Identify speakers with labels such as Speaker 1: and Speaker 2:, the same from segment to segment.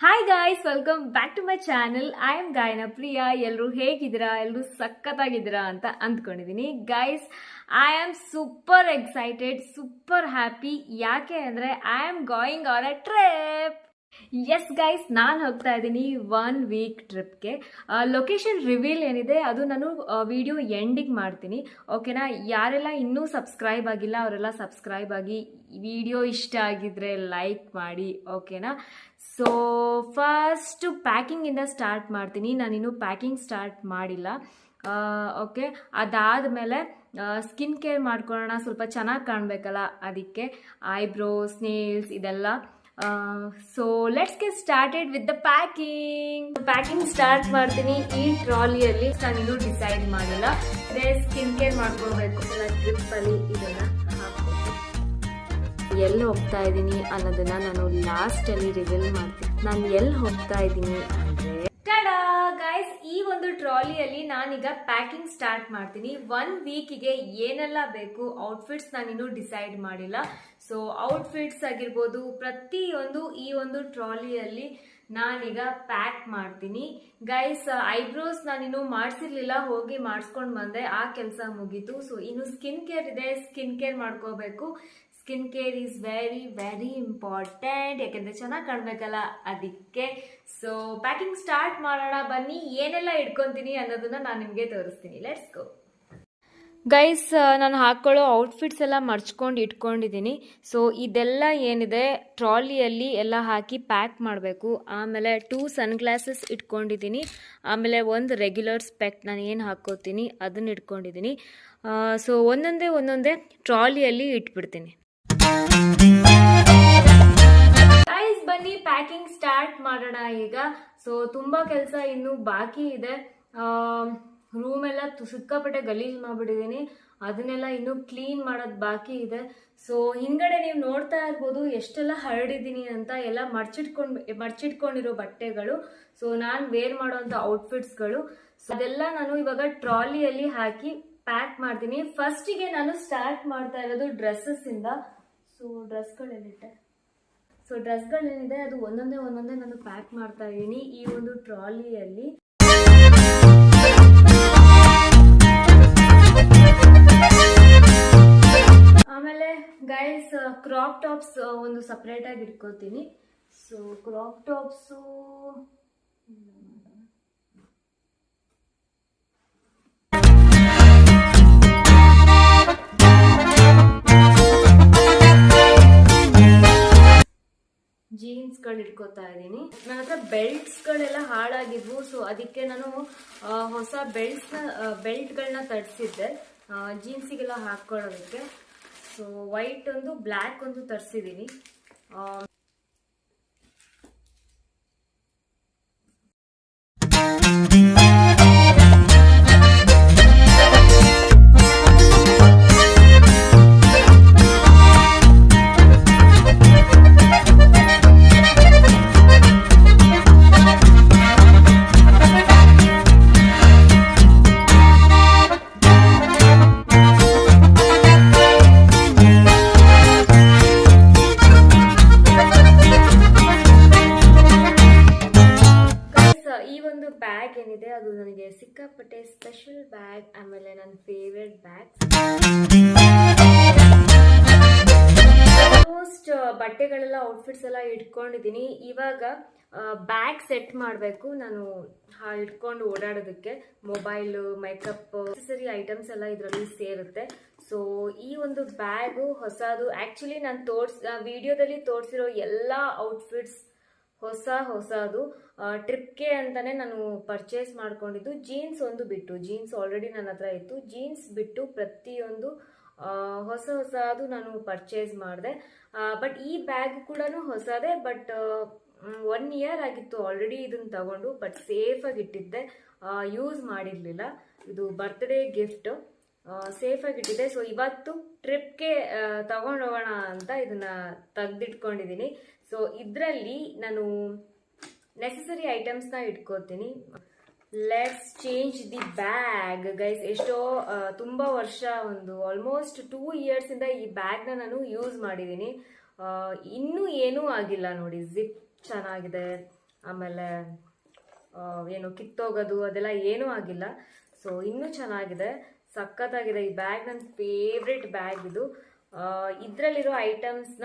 Speaker 1: Hi guys welcome back to my channel I am Gayana Priya ಎಲ್ಲರೂ ಹೇಗಿದ್ದೀರಾ? ಎಲ್ಲರೂ ಸಖತ್ತಾಗಿದ್ದೀರಾ ಅಂತ ಅಂದ್ಕೊಂಡಿದ್ದೀನಿ guys I am super excited super happy ಯಾಕೆ ಅಂದರೆ I am going are a trip yes guys ನಾನು ಹೋಗ್ತಾ ಇದ್ದೀನಿ ಒನ್ ವೀಕ್ ಟ್ರಿಪ್ಗೆ ಲೊಕೇಶನ್ ರಿವೀಲ್ ಏನಿದೆ, ಅದು ನಾನು ವಿಡಿಯೋ ಎಂಡಿಗೆ ಮಾಡ್ತೀನಿ. ಓಕೆನಾ ಯಾರೆಲ್ಲ ಇನ್ನೂ ಸಬ್ಸ್ಕ್ರೈಬ್ ಆಗಿಲ್ಲ, ಅವರೆಲ್ಲ ಸಬ್ಸ್ಕ್ರೈಬ್ ಆಗಿ ವಿಡಿಯೋ ಇಷ್ಟ ಆಗಿದ್ರೆ ಲೈಕ್ ಮಾಡಿ ಓಕೆನಾ ಸೊ ಫಸ್ಟು ಪ್ಯಾಕಿಂಗಿಂದ ಸ್ಟಾರ್ಟ್ ಮಾಡ್ತೀನಿ. ನಾನಿನ್ನೂ ಪ್ಯಾಕಿಂಗ್ ಸ್ಟಾರ್ಟ್ ಮಾಡಿಲ್ಲ. ಓಕೆ ಅದಾದಮೇಲೆ ಸ್ಕಿನ್ ಕೇರ್ ಮಾಡ್ಕೊಳ್ಳೋಣ. ಸ್ವಲ್ಪ ಚೆನ್ನಾಗಿ ಕಾಣಬೇಕಲ್ಲ, ಅದಕ್ಕೆ ಐಬ್ರೋಸ್ ನೇಲ್ಸ್ ಇದೆಲ್ಲ. So let's get started with the packing packing start ಮಾಡ್ತೀನಿ ಈ ಟ್ರಾಲಿಯಲ್ಲಿ ನಾನಿನ್ನೂ ಡಿಸೈಡ್ ಮಾಡಿಲ್ಲ. ಅದೇ ಸ್ಕಿನ್ ಕೇರ್ ಮಾಡ್ಕೊಳ್ಬೇಕು ಟ್ರಿಪ್ಪಲ್ಲಿ ಇದನ್ನು ಎಲ್ಲಿ ಹೋಗ್ತಾ ಇದ್ದೀನಿ ಅನ್ನೋದನ್ನ ನಾನು ಲಾಸ್ಟಲ್ಲಿ ರಿವೀಲ್ ಮಾಡ್ತೀನಿ. ನಾನು ಎಲ್ಲಿ ಹೋಗ್ತಾ ಇದ್ದೀನಿ ಅಂದರೆ ಈ ಒಂದು ಟ್ರಾಲಿಯಲ್ಲಿ ನಾನೀಗ ಪ್ಯಾಕಿಂಗ್ ಸ್ಟಾರ್ಟ್ ಮಾಡ್ತೀನಿ. ಒನ್ ವೀಕಿಗೆ ಏನೆಲ್ಲ ಬೇಕು ಔಟ್ಫಿಟ್ಸ್ ನಾನಿನ್ನು ಡಿಸೈಡ್ ಮಾಡಿಲ್ಲ. ಸೊ ಔಟ್ಫಿಟ್ಸ್ ಆಗಿರ್ಬೋದು, ಪ್ರತಿಯೊಂದು ಈ ಒಂದು ಟ್ರಾಲಿಯಲ್ಲಿ ನಾನೀಗ ಪ್ಯಾಕ್ ಮಾಡ್ತೀನಿ. ಗೈಸ್ ಐಬ್ರೋಸ್ ನಾನಿನ್ನು ಮಾಡಿಸಿರ್ಲಿಲ್ಲ, ಹೋಗಿ ಮಾಡಿಸ್ಕೊಂಡು ಬಂದೆ. ಆ ಕೆಲಸ ಮುಗೀತು. ಸೊ ಇನ್ನು ಸ್ಕಿನ್ ಕೇರ್ ಇದೆ ಸ್ಕಿನ್ ಕೇರ್ ಮಾಡ್ಕೋಬೇಕು. Skin care is very very important ಯಾಕೆಂದರೆ ಚೆನ್ನಾಗಿ ಕಾಣಬೇಕಲ್ಲ ಅದಕ್ಕೆ. ಸೊ ಪ್ಯಾಕಿಂಗ್ ಸ್ಟಾರ್ಟ್ ಮಾಡೋಣ. ಬನ್ನಿ, ಏನೆಲ್ಲ ಇಟ್ಕೊತೀನಿ ಅನ್ನೋದನ್ನ ನಾನು ನಿಮಗೆ ತೋರಿಸ್ತೀನಿ. ಲೆಟ್ಸ್ ಗೋ ಗೈಸ್ ನಾನು ಹಾಕ್ಕೊಳ್ಳೋ ಔಟ್ಫಿಟ್ಸ್ ಎಲ್ಲ ಮರ್ಚ್ಕೊಂಡು ಇಟ್ಕೊಂಡಿದ್ದೀನಿ ಸೊ ಇದೆಲ್ಲ ಏನಿದೆ? ಟ್ರಾಲಿಯಲ್ಲಿ ಎಲ್ಲ ಹಾಕಿ ಪ್ಯಾಕ್ ಮಾಡಬೇಕು. ಆಮೇಲೆ ಟೂ ಸನ್ ಗ್ಲಾಸಸ್ ಇಟ್ಕೊಂಡಿದ್ದೀನಿ ಆಮೇಲೆ ಒಂದು ರೆಗ್ಯುಲರ್ ಸ್ಪೆಕ್ಟ್ ನಾನು ಏನು ಹಾಕ್ಕೋತೀನಿ? ಅದನ್ನು ಇಟ್ಕೊಂಡಿದ್ದೀನಿ ಸೊ ಒಂದೊಂದೇ ಒಂದೊಂದೇ ಟ್ರಾಲಿಯಲ್ಲಿ ಇಟ್ಬಿಡ್ತೀನಿ. ಬನ್ನಿ ಪ್ಯಾಕಿಂಗ್ ಸ್ಟಾರ್ಟ್ ಮಾಡೋಣ ಈಗ. ಸೊ ತುಂಬಾ ಕೆಲಸ ಇನ್ನು ಬಾಕಿ ಇದೆ. ರೂಮ್ ಎಲ್ಲ ಸಿಕ್ಕಾಪಟ್ಟೆ ಗಲೀಜ್ ಮಾಡಿಬಿಟ್ಟಿದ್ದೀನಿ ಅದನ್ನೆಲ್ಲ ಇನ್ನೂ ಕ್ಲೀನ್ ಮಾಡೋದು ಬಾಕಿ ಇದೆ. ಸೊ ಹಿಂಗಡೆ ನೀವು ನೋಡ್ತಾ ಇರ್ಬೋದು ಎಷ್ಟೆಲ್ಲ ಹರಡಿದ್ದೀನಿ ಅಂತ. ಎಲ್ಲ ಮರ್ಚಿಟ್ಕೊಂಡು ಮರ್ಚಿಟ್ಕೊಂಡಿರೋ ಬಟ್ಟೆಗಳು. ಸೊ ನಾನು ವೇರ್ ಮಾಡುವಂಥ ಔಟ್ಫಿಟ್ಸ್ಗಳು ಸೊ ಅದೆಲ್ಲ ನಾನು ಇವಾಗ ಟ್ರಾಲಿಯಲ್ಲಿ ಹಾಕಿ ಪ್ಯಾಕ್ ಮಾಡ್ತೀನಿ. ಫಸ್ಟಿಗೆ ನಾನು ಸ್ಟಾರ್ಟ್ ಮಾಡ್ತಾ ಇರೋದು ಡ್ರೆಸ್ಸಸ್ ಇಂದ. ಸೊ ಡ್ರೆಸ್ಗಳೇನಿಟ್ಟೆ ಸೊ ಡ್ರೆಸ್ಗಳೇನಿದೆ ಅದು ಒಂದೊಂದೇ ಒಂದೊಂದೇ ನಾನು ಪ್ಯಾಕ್ ಮಾಡ್ತಾ ಇದ್ದೀನಿ. ಈ ಒಂದು ಟ್ರಾಲಿಯಲ್ಲಿ ಆಮೇಲೆ ಗೈಸ್ ಕ್ರಾಪ್ ಟಾಪ್ಸ್ ಒಂದು ಸಪ್ರೇಟಾಗಿ ಇಟ್ಕೋತೀನಿ. ಸೊ ಕ್ರಾಪ್ ಟಾಪ್ಸು ಜೀನ್ಸ್ಗಳು ಇಟ್ಕೋತಾ ಇದ್ದೀನಿ. ನನ್ನ ಹತ್ರ ಬೆಲ್ಟ್ಸ್ಗಳೆಲ್ಲ ಹಾಳಾಗಿದ್ವು ಸೊ ಅದಕ್ಕೆ ನಾನು ಹೊಸ ಹೊಸ ಬೆಲ್ಟ್ಸ್ನ ಬೆಲ್ಟ್ಗಳನ್ನ ತರಿಸಿದ್ದೆ. ಜೀನ್ಸಿಗೆಲ್ಲ ಹಾಕ್ಕೊಳ್ಳೋದಕ್ಕೆ. ಸೊ ವೈಟ್ ಒಂದು ಬ್ಲ್ಯಾಕ್ ಒಂದು ತರಿಸಿದ್ದೀನಿ. ಈ ಒಂದು ಬ್ಯಾಗ್ ಏನಿದೆ, ಅದು ನನಗೆ ಸಿಕ್ಕಾಪಟ್ಟೆ ಸ್ಪೆಷಲ್ ಬ್ಯಾಗ್ ಆಮೇಲೆ ನನ್ನ ಫೇವ್ರೆಟ್ ಬ್ಯಾಗ್ ಆಲ್ಮೋಸ್ಟ್ ಬಟ್ಟೆಗಳೆಲ್ಲ ಔಟ್ಫಿಟ್ಸ್ ಎಲ್ಲ ಇಟ್ಕೊಂಡಿದ್ದೀನಿ. ಇವಾಗ ಬ್ಯಾಗ್ ಸೆಟ್ ಮಾಡಬೇಕು. ನಾನು ಇಟ್ಕೊಂಡು ಓಡಾಡೋದಕ್ಕೆ ಮೊಬೈಲು ಮೇಕಪ್ ಸರಿ ಐಟಮ್ಸ್ ಎಲ್ಲ ಇದರಲ್ಲಿ ಸೇರುತ್ತೆ. ಸೊ ಈ ಒಂದು ಬ್ಯಾಗು ಹೊಸದು. ಆ್ಯಕ್ಚುಲಿ ನಾನು ತೋರ್ಸ್ ವಿಡಿಯೋದಲ್ಲಿ ತೋರಿಸಿರೋ ಎಲ್ಲ ಔಟ್ಫಿಟ್ಸ್ ಹೊಸ ಹೊಸದು ಟ್ರಿಪ್ಗೆ ಅಂತಲೇ ನಾನು ಪರ್ಚೇಸ್ ಮಾಡ್ಕೊಂಡಿದ್ದು. ಜೀನ್ಸ್ ಒಂದು ಬಿಟ್ಟು ಜೀನ್ಸ್ ಆಲ್ರೆಡಿ ನನ್ನ ಹತ್ರ ಇತ್ತು. ಜೀನ್ಸ್ ಬಿಟ್ಟು ಪ್ರತಿಯೊಂದು ಹೊಸ ಹೊಸದು ನಾನು ಪರ್ಚೇಸ್ ಮಾಡಿದೆ. ಬಟ್ ಈ ಬ್ಯಾಗ್ ಕೂಡ ಹೊಸದೇ ಬಟ್ ಒನ್ ಇಯರ್ ಆಗಿತ್ತು ಆಲ್ರೆಡಿ ಇದನ್ನು ತಗೊಂಡು ಬಟ್ ಸೇಫಾಗಿ ಇಟ್ಟಿದ್ದೆ. ಯೂಸ್ ಮಾಡಿರಲಿಲ್ಲ. ಇದು ಬರ್ತ್ಡೇ ಗಿಫ್ಟ್ ಸೇಫಾಗಿ ಇಟ್ಟಿದ್ದೆ. ಸೊ ಇವತ್ತು ಟ್ರಿಪ್ಗೆ ತಗೊಂಡು ಹೋಗೋಣ ಅಂತ ಇದನ್ನ ತೆಗೆದಿಟ್ಕೊಂಡಿದ್ದೀನಿ ಸೊ ಇದರಲ್ಲಿ ನಾನು ನೆಸಸರಿ ಐಟಮ್ಸ್ನ ಇಟ್ಕೋತೀನಿ. Let's change the bag guys ಎಷ್ಟೋ ತುಂಬ ವರ್ಷ ಒಂದು ಆಲ್ಮೋಸ್ಟ್ ಟೂ ಇಯರ್ಸಿಂದ ಈ ಬ್ಯಾಗ್ನ ನಾನು ಯೂಸ್ ಮಾಡಿದ್ದೀನಿ ಇನ್ನೂ ಏನೂ ಆಗಿಲ್ಲ ನೋಡಿ. ಜಿಪ್ ಚೆನ್ನಾಗಿದೆ. ಆಮೇಲೆ ಏನು ಕಿತ್ತೋಗೋದು ಅದೆಲ್ಲ ಏನೂ ಆಗಿಲ್ಲ. ಸೊ ಇನ್ನೂ ಚೆನ್ನಾಗಿದೆ. ಸಖತ್ತಾಗಿದೆ. ಈ ಬ್ಯಾಗ್ ನನ್ನ ಫೇವ್ರೆಟ್ ಬ್ಯಾಗ್ ಇದು. ಇದರಲ್ಲಿರೋ ಐಟಮ್ಸ್ನ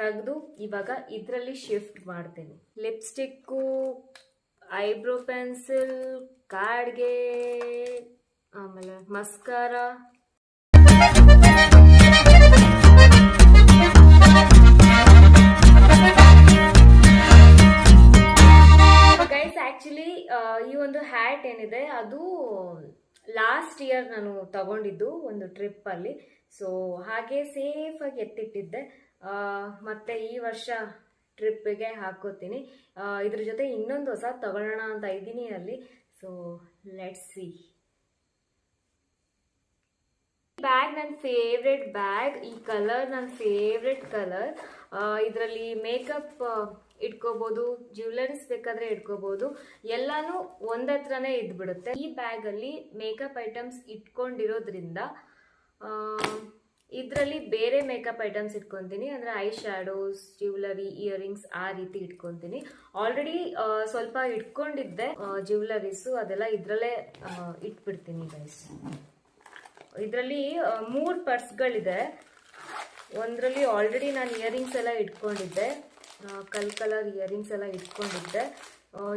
Speaker 1: ತೆಗೆದು ಇವಾಗ ಇದರಲ್ಲಿ ಶಿಫ್ಟ್ ಮಾಡ್ತೀನಿ. ಲಿಪ್ಸ್ಟಿಕ್ಕು ಐಬ್ರೋ ಪೆನ್ಸಿಲ್ ಕಾರ್ಡ್ಗೆ ಆಮೇಲೆ ಮಸ್ಕಾರ ಗೈಸ್ ಆ್ಯಕ್ಚುಲಿ ಈ ಒಂದು ಹ್ಯಾಟ್ ಏನಿದೆ, ಅದು ಲಾಸ್ಟ್ ಇಯರ್ ನಾನು ತಗೊಂಡಿದ್ದು ಒಂದು ಟ್ರಿಪ್ಪಲ್ಲಿ ಸೊ ಹಾಗೆ ಸೇಫಾಗಿ ಎತ್ತಿಟ್ಟಿದ್ದೆ. ಮತ್ತು ಈ ವರ್ಷ ಟ್ರಿಪ್ಪಿಗೆ ಹಾಕೋತೀನಿ. ಇದ್ರ ಜೊತೆ ಇನ್ನೊಂದು ಹೊಸ ತಗೊಳ್ಳೋಣ ಅಂತ ಇದ್ದೀನಿ ಅಲ್ಲಿ. ಸೊ ಲೆಟ್ಸ್ ಸಿ ಬ್ಯಾಗ್ ನನ್ನ ಫೇವ್ರೆಟ್ ಬ್ಯಾಗ್ ಈ ಕಲರ್ ನನ್ನ ಫೇವ್ರೆಟ್ ಕಲರ್ ಇದರಲ್ಲಿ ಮೇಕಪ್ ಇಟ್ಕೋಬೋದು ಜ್ಯುವೆಲರೀಸ್ ಬೇಕಾದ್ರೆ ಇಟ್ಕೋಬಹುದು ಎಲ್ಲಾನು ಒಂದತ್ರನೇ ಇದ್ಬಿಡುತ್ತೆ. ಈ ಬ್ಯಾಗಲ್ಲಿ ಮೇಕಪ್ ಐಟಮ್ಸ್ ಇಟ್ಕೊಂಡಿರೋದ್ರಿಂದ ಇದರಲ್ಲಿ ಬೇರೆ ಮೇಕಪ್ ಐಟಮ್ಸ್ ಇಟ್ಕೊತೀನಿ. ಅಂದರೆ ಐ ಶ್ಯಾಡೋಸ್ ಜ್ಯುವೆಲರಿ ಇಯರಿಂಗ್ಸ್ ಆ ರೀತಿ ಇಟ್ಕೊತೀನಿ. ಆಲ್ರೆಡಿ ಸ್ವಲ್ಪ ಇಟ್ಕೊಂಡಿದ್ದೆ ಜ್ಯುವೆಲರೀಸು ಅದೆಲ್ಲ ಇದರಲ್ಲೇ ಇಟ್ಬಿಡ್ತೀನಿ ಗೈಸ್ ಇದರಲ್ಲಿ ಮೂರು ಪರ್ಸ್ಗಳಿದೆ ಒಂದರಲ್ಲಿ ಆಲ್ರೆಡಿ ನಾನು ಇಯರಿಂಗ್ಸ್ ಎಲ್ಲ ಇಟ್ಕೊಂಡಿದ್ದೆ. ಕಲ್ ಕಲರ್ ಇಯರಿಂಗ್ಸ್ ಎಲ್ಲ ಇಟ್ಕೊಂಡಿದ್ದೆ.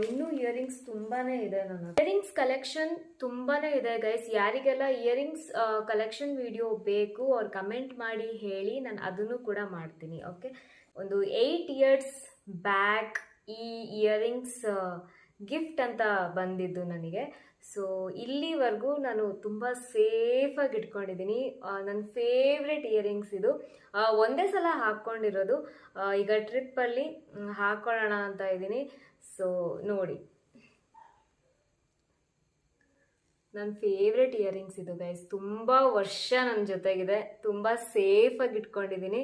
Speaker 1: ಇನ್ನೂ ಇಯರಿಂಗ್ಸ್ ತುಂಬಾನೇ ಇದೆ ನಾನು ಇಯರಿಂಗ್ಸ್ ಕಲೆಕ್ಷನ್ ತುಂಬಾನೇ ಇದೆ ಗೈಸ್ ಯಾರಿಗೆಲ್ಲ ಇಯರಿಂಗ್ಸ್ ಕಲೆಕ್ಷನ್ ವಿಡಿಯೋ ಬೇಕು, ಅವ್ರು ಕಮೆಂಟ್ ಮಾಡಿ, ಹೇಳಿ, ನಾನು ಅದನ್ನು ಕೂಡ ಮಾಡ್ತೀನಿ ಓಕೆ ಒಂದು ಏಯ್ಟ್ ಇಯರ್ಸ್ ಬ್ಯಾಕ್ ಈ ಇಯರಿಂಗ್ಸ್ ಗಿಫ್ಟ್ ಅಂತ ಬಂದಿದ್ದು ನನಗೆ. ಸೊ ಇಲ್ಲಿವರೆಗೂ ನಾನು ತುಂಬ ಸೇಫಾಗಿ ಇಟ್ಕೊಂಡಿದ್ದೀನಿ. ನನ್ನ ಫೇವ್ರೆಟ್ ಇಯರಿಂಗ್ಸ್ ಇದು. ಒಂದೇ ಸಲ ಹಾಕ್ಕೊಂಡಿರೋದು. ಈಗ ಟ್ರಿಪ್ಪಲ್ಲಿ ಹಾಕ್ಕೊಳ್ಳೋಣ ಅಂತ ಇದ್ದೀನಿ. ಸೊ ನೋಡಿ. ನನ್ನ ಫೇವ್ರೆಟ್ ಇಯರಿಂಗ್ಸ್ ಇದು ಗೈಸ್ ತುಂಬ ವರ್ಷ ನನ್ನ ಜೊತೆಗಿದೆ. ತುಂಬ ಸೇಫಾಗಿ ಇಟ್ಕೊಂಡಿದ್ದೀನಿ.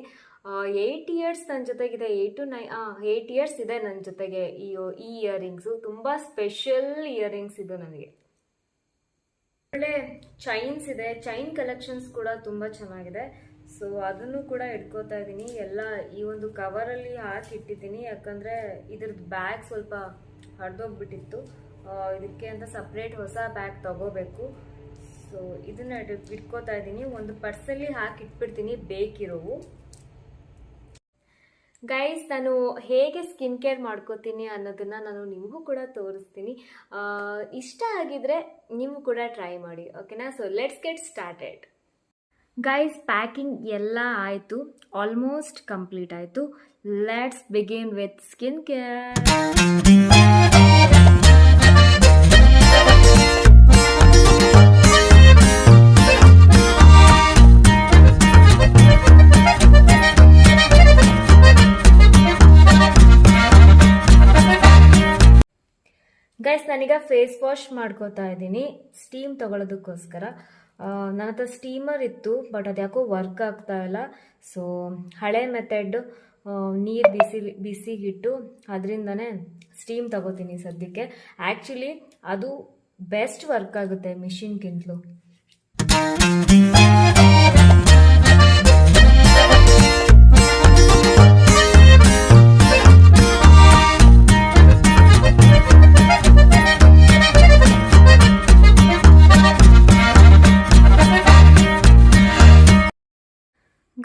Speaker 1: ಏಯ್ಟ್ ಇಯರ್ಸ್ ನನ್ನ ಜೊತೆಗಿದೆ. Eight to nine eight years ಇದೆ ನನ್ನ ಜೊತೆಗೆ ಈ ಈ ಇಯರಿಂಗ್ಸು ತುಂಬ ಸ್ಪೆಷಲ್ ಇಯರಿಂಗ್ಸ್ ಇದು ನನಗೆ. ಒಳ್ಳೆ ಚೈನ್ಸ್ ಇದೆ. ಚೈನ್ ಕಲೆಕ್ಷನ್ಸ್ ಕೂಡ ತುಂಬ ಚೆನ್ನಾಗಿದೆ. ಸೊ ಅದನ್ನು ಕೂಡ ಇಟ್ಕೋತಾ ಇದ್ದೀನಿ. ಎಲ್ಲ ಈ ಒಂದು ಕವರಲ್ಲಿ ಹಾಕಿ ಇಟ್ಟಿದ್ದೀನಿ. ಯಾಕಂದರೆ ಇದ್ರದ್ದು ಬ್ಯಾಗ್ ಸ್ವಲ್ಪ ಹರಿದೋಗ್ಬಿಟ್ಟಿತ್ತು. ಇದಕ್ಕೆ ಅಂತ ಸಪ್ರೇಟ್ ಹೊಸ ಬ್ಯಾಗ್ ತಗೋಬೇಕು. ಸೊ ಇದನ್ನ ಇಟ್- ಇಟ್ಕೋತಾ ಇದ್ದೀನಿ. ಒಂದು ಪರ್ಸಲ್ಲಿ ಹಾಕಿ ಇಟ್ಬಿಡ್ತೀನಿ ಬೇಕಿರೋವು. ಗೈಸ್ ನಾನು ಹೇಗೆ ಸ್ಕಿನ್ ಕೇರ್ ಮಾಡ್ಕೋತೀನಿ ಅನ್ನೋದನ್ನು ನಾನು ನಿಮಗೂ ಕೂಡ ತೋರಿಸ್ತೀನಿ. ಇಷ್ಟ ಆಗಿದ್ರೆ ನೀವು ಕೂಡ ಟ್ರೈ ಮಾಡಿ ಓಕೆನಾ so let's get started guys packing ಎಲ್ಲ ಆಯಿತು ಆಲ್ಮೋಸ್ಟ್ ಕಂಪ್ಲೀಟ್ ಆಯಿತು. Let's begin with skin care face wash ಮಾಡ್ಕೋತಾ ಇದ್ದೀನಿ. ಸ್ಟೀಮ್ ತಗೊಳ್ಳೋದಕ್ಕೋಸ್ಕರ ನನ್ನ ಹತ್ರ ಸ್ಟೀಮರ್ ಇತ್ತು ಬಟ್ ಅದು ಯಾಕೋ ವರ್ಕ್ ಆಗ್ತಾ ಇಲ್ಲ. ಸೊ ಹಳೆ ಮೆಥಡ್ ನೀರು ಬಿಸಿ ಬಿಸಿಗಿಟ್ಟು ಅದರಿಂದನೇ ಸ್ಟೀಮ್ ತಗೋತೀನಿ ಸದ್ಯಕ್ಕೆ. ಆ್ಯಕ್ಚುಲಿ ಅದು ಬೆಸ್ಟ್ ವರ್ಕ್ ಆಗುತ್ತೆ ಮಿಷಿನ್ಗಿಂತಲೂ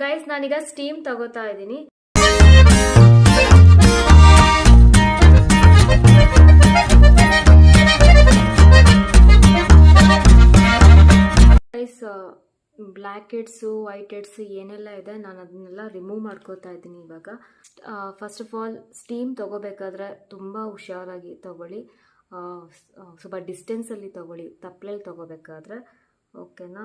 Speaker 1: ಗೈಸ್ ನಾನೀಗ ಸ್ಟೀಮ್ ತಗೋತಾ ಇದ್ದೀನಿ. Guys black heads white heads ಏನೆಲ್ಲ ಇದೆ, ನಾನು ಅದನ್ನೆಲ್ಲ ರಿಮೂವ್ ಮಾಡ್ಕೋತಾ ಇದ್ದೀನಿ ಇವಾಗ. ಫಸ್ಟ್ ಆಫ್ ಆಲ್ ಸ್ಟೀಮ್ ತಗೋಬೇಕಾದ್ರೆ ತುಂಬ ಹುಷಾರಾಗಿ ತಗೊಳ್ಳಿ. ಸ್ವಲ್ಪ ಡಿಸ್ಟೆನ್ಸಲ್ಲಿ ತಗೊಳ್ಳಿ. ತಪ್ಪಲೆಲ್ಲಿ ತಗೋಬೇಕಾದ್ರೆ. ಓಕೆನಾ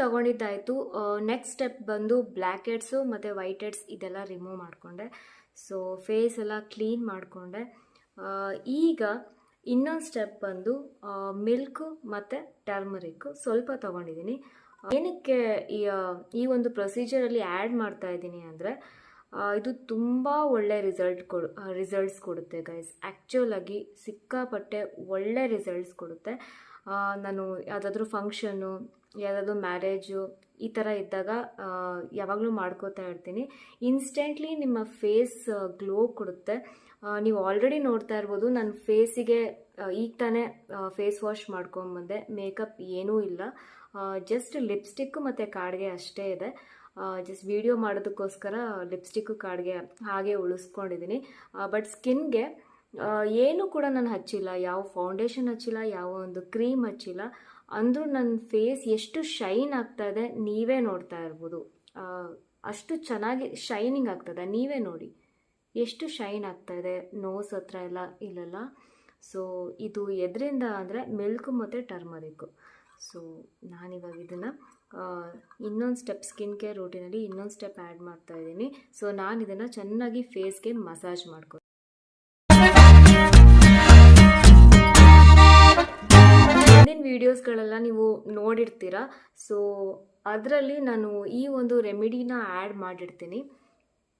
Speaker 1: ತಗೊಂಡಿದ್ದಾಯಿತು. ನೆಕ್ಸ್ಟ್ ಸ್ಟೆಪ್ ಬಂದು ಬ್ಲ್ಯಾಕ್ ಹೆಡ್ಸು ಮತ್ತು ವೈಟ್ ಹೆಡ್ಸ್ ಇದೆಲ್ಲ ರಿಮೂವ್ ಮಾಡಿಕೊಂಡೆ. ಸೊ ಫೇಸ್ ಎಲ್ಲ ಕ್ಲೀನ್ ಮಾಡಿಕೊಂಡೆ. ಈಗ ಇನ್ನೊಂದು ಸ್ಟೆಪ್ ಬಂದು ಮಿಲ್ಕು ಮತ್ತು ಟರ್ಮರಿಕ್ ಸ್ವಲ್ಪ ತೊಗೊಂಡಿದ್ದೀನಿ. ಏನಕ್ಕೆ ಈ ಒಂದು ಪ್ರೊಸೀಜರಲ್ಲಿ ಆ್ಯಡ್ ಮಾಡ್ತಾ ಇದ್ದೀನಿ ಅಂದರೆ ಇದು ತುಂಬ ಒಳ್ಳೆ ರಿಸಲ್ಟ್ ಕೊಡು ರಿಸಲ್ಟ್ಸ್ ಕೊಡುತ್ತೆ ಗೈಸ್ ಆ್ಯಕ್ಚುಲಾಗಿ ಸಿಕ್ಕಾಪಟ್ಟೆ ಒಳ್ಳೆ ರಿಸಲ್ಟ್ಸ್ ಕೊಡುತ್ತೆ. ನಾನು ಯಾವುದಾದ್ರೂ ಫಂಕ್ಷನ್ನು ಯಾವುದಾದ್ರೂ ಮ್ಯಾರೇಜು ಈ ಥರ ಇದ್ದಾಗ ಯಾವಾಗಲೂ ಮಾಡ್ಕೋತಾ ಇರ್ತೀನಿ. ಇನ್ಸ್ಟೆಂಟ್ಲಿ ನಿಮ್ಮ ಫೇಸ್ ಗ್ಲೋ ಕೊಡುತ್ತೆ. ನೀವು ಆಲ್ರೆಡಿ ನೋಡ್ತಾ ಇರ್ಬೋದು ನನ್ನ ಫೇಸಿಗೆ ಈಗ ತಾನೇ ಫೇಸ್ ವಾಶ್ ಮಾಡ್ಕೊಂಬಂದೆ. ಮೇಕಪ್ ಏನೂ ಇಲ್ಲ. ಜಸ್ಟ್ ಲಿಪ್ಸ್ಟಿಕ್ಕು ಮತ್ತು ಕಾಡಿಗೆ ಅಷ್ಟೇ ಇದೆ. ಜಸ್ಟ್ ವಿಡಿಯೋ ಮಾಡೋದಕ್ಕೋಸ್ಕರ ಲಿಪ್ಸ್ಟಿಕ್ಕು ಕಾಡಿಗೆ ಹಾಗೆ ಉಳಿಸ್ಕೊಂಡಿದ್ದೀನಿ. ಬಟ್ ಸ್ಕಿನ್ಗೆ ಏನೂ ಕೂಡ ನಾನು ಹಚ್ಚಿಲ್ಲ. ಯಾವ ಫೌಂಡೇಶನ್ ಹಚ್ಚಿಲ್ಲ, ಯಾವ ಒಂದು ಕ್ರೀಮ್ ಹಚ್ಚಿಲ್ಲ. ಅಂದರೂ ನನ್ನ ಫೇಸ್ ಎಷ್ಟು ಶೈನ್ ಆಗ್ತಾ ಇದೆ, ನೀವೇ ನೋಡ್ತಾ ಇರ್ಬೋದು. ಅಷ್ಟು ಚೆನ್ನಾಗಿ ಶೈನಿಂಗ್ ಆಗ್ತದೆ ನೀವೇ ನೋಡಿ. ಎಷ್ಟು ಶೈನ್ ಆಗ್ತಾ ಇದೆ ನೋಸ್ ಹತ್ರ ಎಲ್ಲ ಇಲ್ಲಲ್ಲ. ಸೊ ಇದು ಎದರಿಂದ ಅಂದರೆ ಮಿಲ್ಕು ಮತ್ತು ಟರ್ಮರಿಕ್ಕು ಸೊ ನಾನಿವಾಗ ಇದನ್ನು ಇನ್ನೊಂದು ಸ್ಟೆಪ್ ಸ್ಕಿನ್ ಕೇರ್ ರೂಟೀನಲ್ಲಿ ಇನ್ನೊಂದು ಸ್ಟೆಪ್ ಆ್ಯಡ್ ಮಾಡ್ತಾ ಇದ್ದೀನಿ. ಸೊ ನಾನು ಇದನ್ನು ಚೆನ್ನಾಗಿ ಫೇಸ್ಗೆ ಮಸಾಜ್ ಮಾಡ್ಕೊ ವೀಡಿಯೋಸ್ಗಳೆಲ್ಲ ನೀವು ನೋಡಿರ್ತೀರ. ಸೊ ಅದರಲ್ಲಿ ನಾನು ಈ ಒಂದು ರೆಮಿಡಿನ ಆ್ಯಡ್ ಮಾಡಿರ್ತೀನಿ.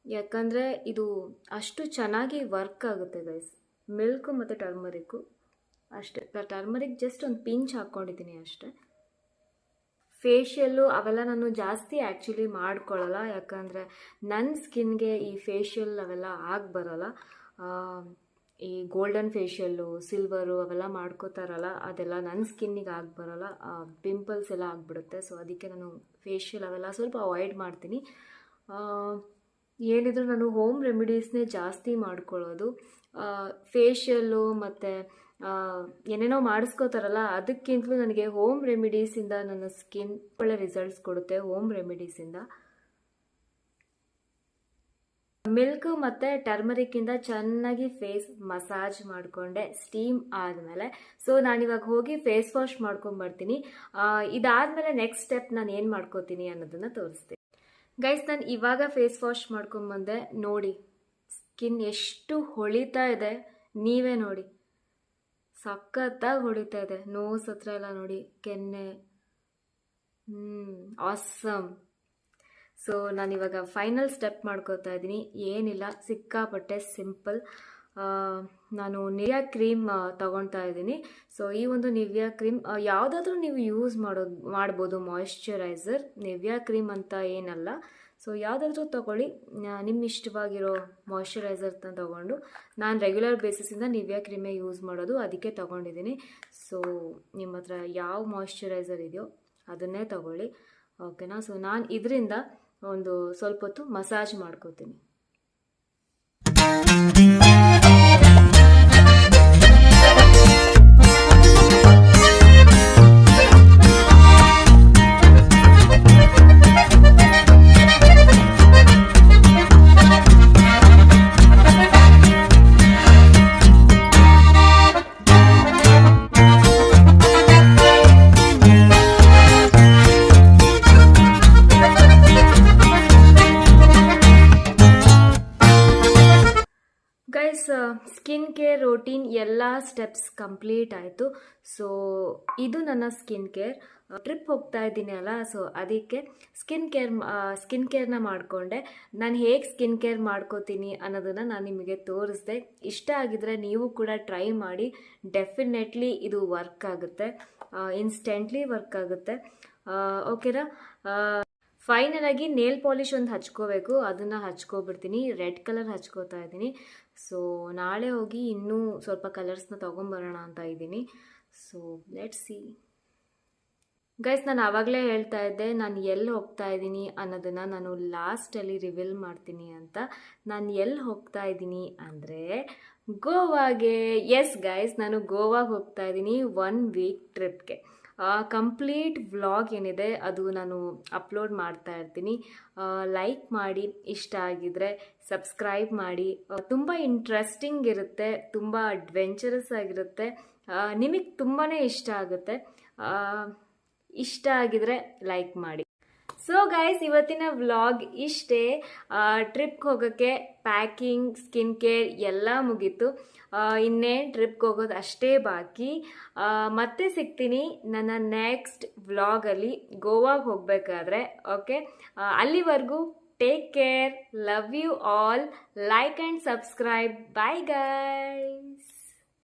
Speaker 1: ಯಾಕಂದರೆ ಇದು ಅಷ್ಟು ಚೆನ್ನಾಗಿ ವರ್ಕ್ ಆಗುತ್ತೆ ಗೈಸ್ ಮಿಲ್ಕು ಮತ್ತು ಟರ್ಮರಿಕ್ಕು ಅಷ್ಟೇ ಟರ್ಮರಿಕ್ ಜಸ್ಟ್ ಒಂದು ಪಿಂಚ್ ಹಾಕ್ಕೊಂಡಿದ್ದೀನಿ ಅಷ್ಟೇ. ಫೇಶಿಯಲ್ಲು ಅವೆಲ್ಲ ನಾನು ಜಾಸ್ತಿ ಆ್ಯಕ್ಚುಲಿ ಮಾಡ್ಕೊಳ್ಳಲ್ಲ. ಯಾಕಂದರೆ ನನ್ನ ಸ್ಕಿನ್ಗೆ ಈ ಫೇಶಿಯಲ್ ಅವೆಲ್ಲ ಆಗಿ ಬರೋಲ್ಲ. ಈ ಗೋಲ್ಡನ್ ಫೇಶಿಯಲ್ಲು ಸಿಲ್ವರು ಅವೆಲ್ಲ ಮಾಡ್ಕೋತಾರಲ್ಲ, ಅದೆಲ್ಲ ನನ್ನ ಸ್ಕಿನ್ನಿಗೆ ಆಗಿ ಬರೋಲ್ಲ ಪಿಂಪಲ್ಸ್ ಎಲ್ಲ ಆಗಿಬಿಡುತ್ತೆ. ಸೊ ಅದಕ್ಕೆ ನಾನು ಫೇಶಿಯಲ್ ಅವೆಲ್ಲ ಸ್ವಲ್ಪ ಅವಾಯ್ಡ್ ಮಾಡ್ತೀನಿ. ಏನಿದ್ರು ನಾನು ಹೋಮ್ ರೆಮಿಡೀಸ್ನೇ ಜಾಸ್ತಿ ಮಾಡ್ಕೊಳ್ಳೋದು. ಫೇಶಿಯಲ್ಲು ಮತ್ತು ಏನೇನೋ ಮಾಡಿಸ್ಕೋತಾರಲ್ಲ, ಅದಕ್ಕಿಂತಲೂ ನನಗೆ ಹೋಮ್ ರೆಮಿಡೀಸಿಂದ ನನ್ನ ಸ್ಕಿನ್ ಒಳ್ಳೆ ರಿಸಲ್ಟ್ಸ್ ಕೊಡುತ್ತೆ ಹೋಮ್ ರೆಮಿಡೀಸಿಂದ ಮಿಲ್ಕ್ ಮತ್ತು ಟರ್ಮರಿಕ್ಕಿಂದ ಚೆನ್ನಾಗಿ ಫೇಸ್ ಮಸಾಜ್ ಮಾಡಿಕೊಂಡೆ, ಸ್ಟೀಮ್ ಆದಮೇಲೆ. ಸೊ ನಾನಿವಾಗ ಹೋಗಿ ಫೇಸ್ ವಾಶ್ ಮಾಡ್ಕೊಂಬರ್ತೀನಿ ಇದಾದಮೇಲೆ ನೆಕ್ಸ್ಟ್ ಸ್ಟೆಪ್ ನಾನು ಏನು ಮಾಡ್ಕೋತೀನಿ ಅನ್ನೋದನ್ನು ತೋರಿಸ್ತೀನಿ. ಗೈಸ್ ನಾನು ಇವಾಗ ಫೇಸ್ ವಾಶ್ ಮಾಡ್ಕೊಂಬಂದೆ ನೋಡಿ, ಸ್ಕಿನ್ ಎಷ್ಟು ಹೊಳಿತಾ ಇದೆ. ನೀವೇ ನೋಡಿ. ಸಖತ್ತಾಗಿ ಹೊಳಿತಾ ಇದೆ. ನೋಸ್ ಹತ್ರ ಎಲ್ಲ ನೋಡಿ. ಕೆನ್ನೆ. ಹ್ಞೂ ಆಸಮ್ ಸೊ ನಾನಿವಾಗ ಫೈನಲ್ ಸ್ಟೆಪ್ ಮಾಡ್ಕೋತಾ ಇದ್ದೀನಿ. ಏನಿಲ್ಲ, ಸಿಕ್ಕಾಪಟ್ಟೆ ಸಿಂಪಲ್ ನಾನು ನಿವ್ಯಾ ಕ್ರೀಮ್ ತಗೊಳ್ತಾ ಇದ್ದೀನಿ. ಸೊ ಈ ಒಂದು ನಿವ್ಯಾ ಕ್ರೀಮ್ ಯಾವುದಾದ್ರೂ ನೀವು ಯೂಸ್ ಮಾಡೋದು ಮಾಡ್ಬೋದು ಮಾಯಿಶ್ಚರೈಸರ್ ನಿವ್ಯಾ ಕ್ರೀಮ್ ಅಂತ ಏನಲ್ಲ. ಸೊ ಯಾವುದಾದ್ರೂ ತೊಗೊಳ್ಳಿ. ನಿಮ್ಮ ಇಷ್ಟವಾಗಿರೋ ಮಾಯಿಶ್ಚರೈಸರ್ನ ತೊಗೊಂಡು. ನಾನು ರೆಗ್ಯುಲರ್ ಬೇಸಿಸಿಂದ ನಿವ್ಯಾ ಕ್ರೀಮೇ ಯೂಸ್ ಮಾಡೋದು, ಅದಕ್ಕೆ ತೊಗೊಂಡಿದ್ದೀನಿ. ಸೊ ನಿಮ್ಮ ಯಾವ ಮಾಯಿಶ್ಚರೈಸರ್ ಇದೆಯೋ ಅದನ್ನೇ ತೊಗೊಳ್ಳಿ. ಓಕೆನಾ ಸೊ ನಾನು ಇದರಿಂದ ಒಂದು ಸ್ವಲ್ಪ ಹೊತ್ತು ಮಸಾಜ್ ಮಾಡ್ಕೋತೀನಿ. ಕಂಪ್ಲೀಟ್ ಆಯಿತು. ಸೊ ಇದು ನನ್ನ ಸ್ಕಿನ್ ಕೇರ್ ಟ್ರಿಪ್ ಹೋಗ್ತಾ ಇದ್ದೀನಿ ಅಲ್ಲ ಸೊ ಅದಕ್ಕೆ ಸ್ಕಿನ್ ಕೇರ್ ಸ್ಕಿನ್ ಕೇರ್ನ ಮಾಡಿಕೊಂಡೆ. ನಾನು ಹೇಗೆ ಸ್ಕಿನ್ ಕೇರ್ ಮಾಡ್ಕೋತೀನಿ ಅನ್ನೋದನ್ನು ನಾನು ನಿಮಗೆ ತೋರಿಸ್ದೆ. ಇಷ್ಟ ಆಗಿದ್ರೆ ನೀವು ಕೂಡ ಟ್ರೈ ಮಾಡಿ. ಡೆಫಿನೆಟ್ಲಿ ಇದು ವರ್ಕ್ ಆಗುತ್ತೆ. ಇನ್ಸ್ಟೆಂಟ್ಲಿ ವರ್ಕ್ ಆಗುತ್ತೆ. ಓಕೆನಾ ಫೈನಲ್ ಆಗಿ ನೇಲ್ ಪಾಲಿಷ್ ಒಂದು ಹಚ್ಕೋಬೇಕು. ಅದನ್ನು ಹಚ್ಕೊಬಿಡ್ತೀನಿ. ರೆಡ್ ಕಲರ್ ಹಚ್ಕೋತಾ ಇದ್ದೀನಿ. ಸೊ ನಾಳೆ ಹೋಗಿ ಇನ್ನೂ ಸ್ವಲ್ಪ ಕಲರ್ಸ್ನ ತೊಗೊಂಬರೋಣ ಅಂತ ಇದ್ದೀನಿ. ಸೊ ಲೆಟ್ ಸಿ ಗೈಸ್ ನಾನು ಆವಾಗಲೇ ಹೇಳ್ತಾ ಇದ್ದೆ, ನಾನು ಎಲ್ಲಿ ಹೋಗ್ತಾ ಇದ್ದೀನಿ ಅನ್ನೋದನ್ನು ನಾನು ಲಾಸ್ಟಲ್ಲಿ ರಿವೀಲ್ ಮಾಡ್ತೀನಿ ಅಂತ. ನಾನು ಎಲ್ಲಿ ಹೋಗ್ತಾ ಇದ್ದೀನಿ ಅಂದರೆ ಗೋವಾಗೆ. ಎಸ್ ಗೈಸ್ ನಾನು ಗೋವಾಗೆ ಹೋಗ್ತಾ ಇದ್ದೀನಿ ಒನ್ ವೀಕ್ ಟ್ರಿಪ್ಗೆ ಕಂಪ್ಲೀಟ್ ವ್ಲಾಗ್ ಏನಿದೆ ಅದು ನಾನು ಅಪ್ಲೋಡ್ ಮಾಡ್ತಾ ಇರ್ತೀನಿ. ಲೈಕ್ ಮಾಡಿ, ಇಷ್ಟ ಆಗಿದ್ರೆ ಸಬ್ಸ್ಕ್ರೈಬ್ ಮಾಡಿ. ತುಂಬ ಇಂಟ್ರೆಸ್ಟಿಂಗ್ ಇರುತ್ತೆ, ತುಂಬ ಅಡ್ವೆಂಚರಸ್ ಆಗಿರುತ್ತೆ. ನಿಮಗೆ ತುಂಬಾ ಇಷ್ಟ ಆಗುತ್ತೆ. ಇಷ್ಟ ಆಗಿದ್ರೆ ಲೈಕ್ ಮಾಡಿ. ಸೊ ಗೈಸ್ ಇವತ್ತಿನ ವ್ಲಾಗ್ ಇಷ್ಟೇ ಟ್ರಿಪ್ಗೆ ಹೋಗೋಕ್ಕೆ ಪ್ಯಾಕಿಂಗ್ ಸ್ಕಿನ್ ಕೇರ್ ಎಲ್ಲ ಮುಗೀತು. ಇನ್ನೇನು ಟ್ರಿಪ್ಗೆ ಹೋಗೋದು ಅಷ್ಟೇ ಬಾಕಿ. ಮತ್ತೆ ಸಿಗ್ತೀನಿ ನನ್ನ ನೆಕ್ಸ್ಟ್ ವ್ಲಾಗಲ್ಲಿ ಗೋವಾಗೆ ಹೋಗಬೇಕಾದ್ರೆ ಓಕೆ ಅಲ್ಲಿವರೆಗೂ take care love you all like and subscribe bye guys